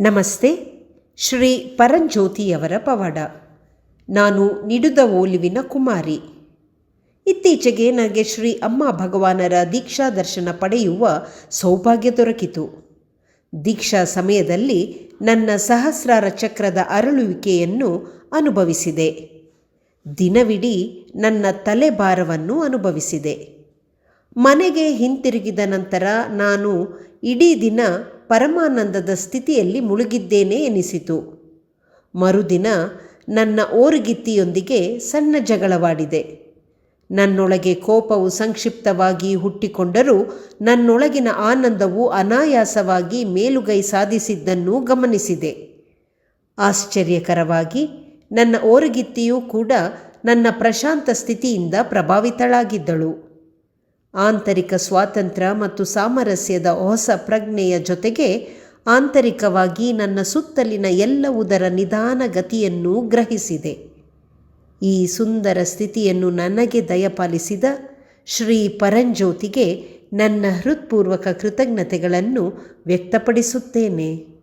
ನಮಸ್ತೆ, ಶ್ರೀ ಪರಂಜ್ಯೋತಿಯವರ ಪವಾಡ. ನಾನು ನಿಡುದ ಓಲುವಿನ ಕುಮಾರಿ. ಇತ್ತೀಚೆಗೆ ನನಗೆ ಶ್ರೀ ಅಮ್ಮ ಭಗವಾನರ ದೀಕ್ಷಾ ದರ್ಶನ ಪಡೆಯುವ ಸೌಭಾಗ್ಯ ದೊರಕಿತು. ದೀಕ್ಷಾ ಸಮಯದಲ್ಲಿ ನನ್ನ ಸಹಸ್ರಾರ ಚಕ್ರದ ಅರಳುವಿಕೆಯನ್ನು ಅನುಭವಿಸಿದೆ. ದಿನವಿಡೀ ನನ್ನ ತಲೆಭಾರವನ್ನು ಅನುಭವಿಸಿದೆ. ಮನೆಗೆ ಹಿಂತಿರುಗಿದ ನಂತರ ನಾನು ಇಡೀ ದಿನ ಪರಮಾನಂದದ ಸ್ಥಿತಿಯಲ್ಲಿ ಮುಳುಗಿದ್ದೇನೆ ಎನಿಸಿತು. ಮರುದಿನ ನನ್ನ ಓರುಗಿತ್ತಿಯೊಂದಿಗೆ ಸಣ್ಣ ಜಗಳವಾಡಿದೆ. ನನ್ನೊಳಗೆ ಕೋಪವು ಸಂಕ್ಷಿಪ್ತವಾಗಿ ಹುಟ್ಟಿಕೊಂಡರೂ ನನ್ನೊಳಗಿನ ಆನಂದವು ಅನಾಯಾಸವಾಗಿ ಮೇಲುಗೈ ಸಾಧಿಸಿದ್ದನ್ನು ಗಮನಿಸಿದೆ. ಆಶ್ಚರ್ಯಕರವಾಗಿ ನನ್ನ ಓರುಗಿತ್ತಿಯೂ ಕೂಡ ನನ್ನ ಪ್ರಶಾಂತ ಸ್ಥಿತಿಯಿಂದ ಪ್ರಭಾವಿತಳಾಗಿದ್ದಳು. ಆಂತರಿಕ ಸ್ವಾತಂತ್ರ್ಯ ಮತ್ತು ಸಾಮರಸ್ಯದ ಹೊಸ ಪ್ರಜ್ಞೆಯ ಜೊತೆಗೆ ಆಂತರಿಕವಾಗಿ ನನ್ನ ಸುತ್ತಲಿನ ಎಲ್ಲವುದರ ನಿಧಾನ ಗತಿಯನ್ನು ಗ್ರಹಿಸಿದೆ. ಈ ಸುಂದರ ಸ್ಥಿತಿಯನ್ನು ನನಗೆ ದಯಪಾಲಿಸಿದ ಶ್ರೀ ಪರಂಜ್ಯೋತಿಗೆ ನನ್ನ ಹೃತ್ಪೂರ್ವಕ ಕೃತಜ್ಞತೆಗಳನ್ನು ವ್ಯಕ್ತಪಡಿಸುತ್ತೇನೆ.